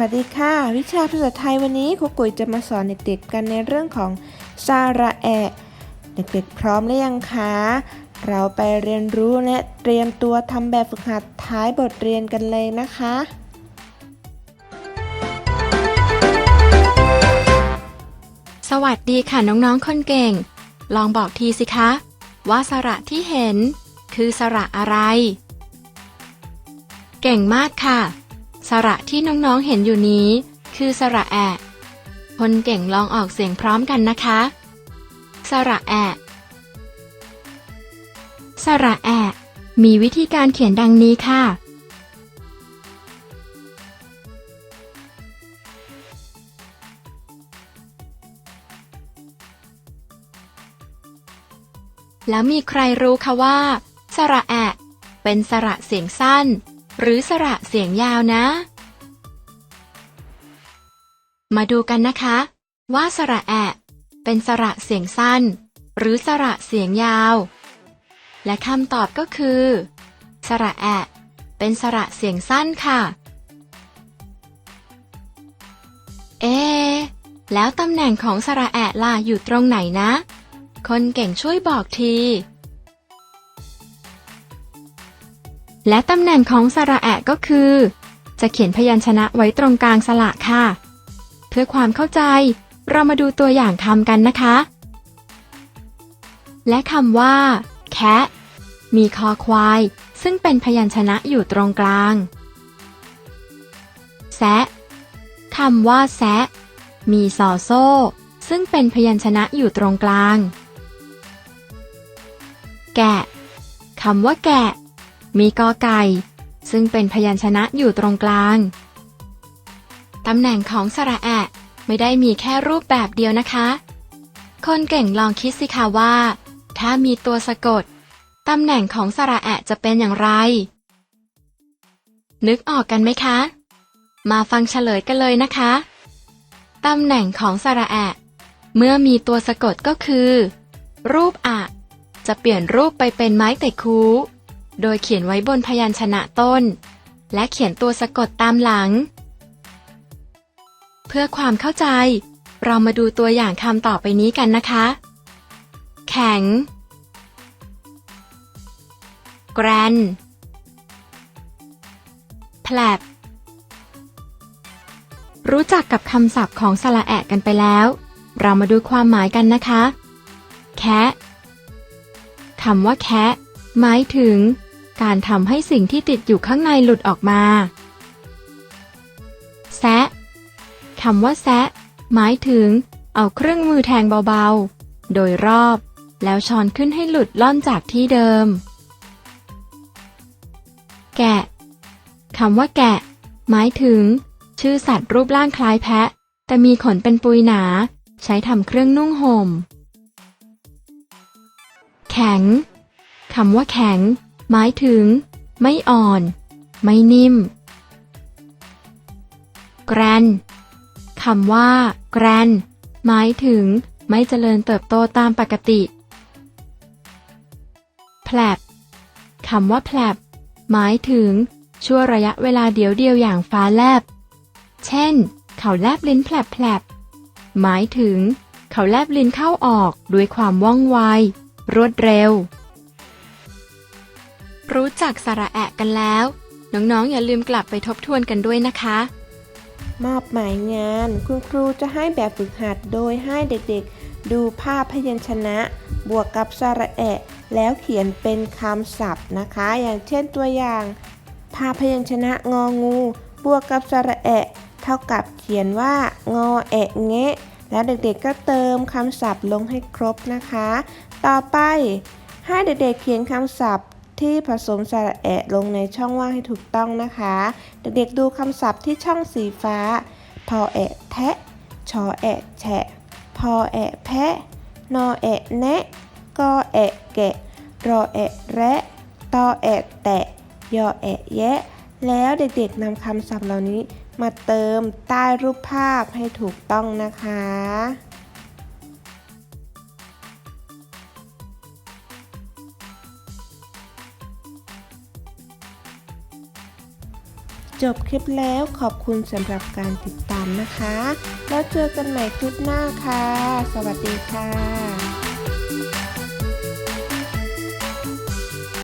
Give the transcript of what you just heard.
วัสดีค่ะ วิชาภาษาไทยวันนี้ครูกุยจะมาสอนเด็กๆกันในเรื่องของสาระแอะเด็กๆพร้อมหรือยังคะ เราไปเรียนรู้และเตรียมตัวทำแบบฝึกหัดท้ายบทเรียนกันเลยนะคะ สวัสดีค่ะน้องๆคนเก่ง ลองบอกทีสิคะ ว่าสระที่เห็น คือสระอะไร เก่งมากค่ะ สระที่น้องๆเห็นอยู่นี้ คือสระแอะ คนเก่งลองออกเสียงพร้อมกันนะคะ สระแอะสระแอะ มีวิธีการเขียนดังนี้ค่ะ แล้วมีใครรู้คะว่า สระแอะ เป็นสระเสียงสั้น หรือสระเสียงยาวนะ มาดูกันนะคะ ว่าสระแอะ เป็นสระเสียงสั้น หรือสระเสียงยาว และคำตอบก็คือ สระแอะเป็นสระเสียงสั้นค่ะ เอ แล้วตำแหน่งของสระแอะล่ะอยู่ตรงไหนนะ คนเก่งช่วยบอกที และตำแหน่งของสระแอะก็คือ จะเขียนพยัญชนะไว้ตรงกลางสระค่ะ เพื่อความเข้าใจ เรามาดูตัวอย่างคำกันนะคะ และคำว่า แคะมีคอควาย ซึ่งเป็นพยัญชนะอยู่ตรงกลาง แซะคำว่าแซะ มีซอโซ่ ซึ่งเป็นพยัญชนะอยู่ตรงกลาง แกะคำว่าแกะ มีกอไก่ ซึ่งเป็นพยัญชนะอยู่ตรงกลาง ตำแหน่งของสระแอะไม่ได้มีแค่รูปแบบเดียวนะคะ คนเก่งลองคิดสิคะว่า ถ้ามีตัวสะกด ตำแหน่งของสระแอะจะเป็นอย่างไร นึกออกกันไหมคะ มาฟังเฉลยกันเลยนะคะ ตำแหน่งของสระแอะเมื่อมีตัวสะกดก็คือ รูปอะ จะเปลี่ยนรูปไปเป็นไม้แต่คู โดยเขียนไว้บนพยัญชนะต้น และเขียนตัวสะกดตามหลัง เพื่อความเข้าใจ เรามาดูตัวอย่างคำต่อไปนี้กันนะคะ แข็ง แกรนแผลบรู้จักกับคำศัพท์ของสระแอะกันไปแล้ว เรามาดูความหมายกันนะคะ แคะคำว่าแคะหมายถึง การทำให้สิ่งที่ติดอยู่ข้างในหลุดออกมา แซะคำว่าแซะ หมายถึง เอาเครื่องมือแทงเบาๆ โดยรอบ แล้วช้อนขึ้นให้หลุดล่อนจากที่เดิม แกะคำว่าแกะ หมายถึง ชื่อสัตว์รูปร่างคล้ายแพะ แต่มีขนเป็นปุยหนา ใช้ทำเครื่องนุ่งห่ม แข็งคำว่าแข็ง หมายถึง ไม่อ่อน ไม่นิ่ม แกรนคำว่า แกรนหมายถึง ไม่เจริญเติบโตตามปกติแผลบคำว่าแผลบหมายถึง ชั่วระยะเวลาเดียวเดียวอย่างฟ้าแลบ เช่น เขาแลบลิ้นแผลบแผลบหมายถึง เขาแลบลิ้นเข้าออกด้วยความว่องไว รวดเร็ว รู้จักสระแอะกันแล้ว น้องๆ อย่าลืมกลับไปทบทวนกันด้วยนะคะ มอบหมายงาน คุณครูจะให้แบบฝึกหัดโดยให้เด็กๆ ดูภาพพยัญชนะ บวกกับสระแอะแล้วเขียนเป็นคำศัพท์นะคะ อย่างเช่นตัวอย่าง ภาพพยัญชนะงองู บวกกับสระแอะเท่ากับเขียนว่างอแอะเงะแล้วเด็กๆก็เติมคำศัพท์ลงให้ครบนะคะ ต่อไปให้เด็กๆเขียนคำศัพท์ ที่ผสมสระแอะลงในช่องว่างให้ถูกต้องนะคะ เด็กๆดูคำศัพท์ที่ช่องสีฟ้า ทอแอะแทะ ชอแอะแฉะ พอแอะแพะ นอแอะแนะ กอแอะแกะ รอแอะแระ ตอแอะแตะ ยอแอะแยะ แล้วเด็กๆนำคำศัพท์เหล่านี้มาเติมใต้รูปภาพให้ถูกต้องนะคะ จบคลิปแล้วขอบคุณสำหรับการติดตามนะคะ แล้วเจอกันใหม่คลิปหน้าค่ะ สวัสดีค่ะ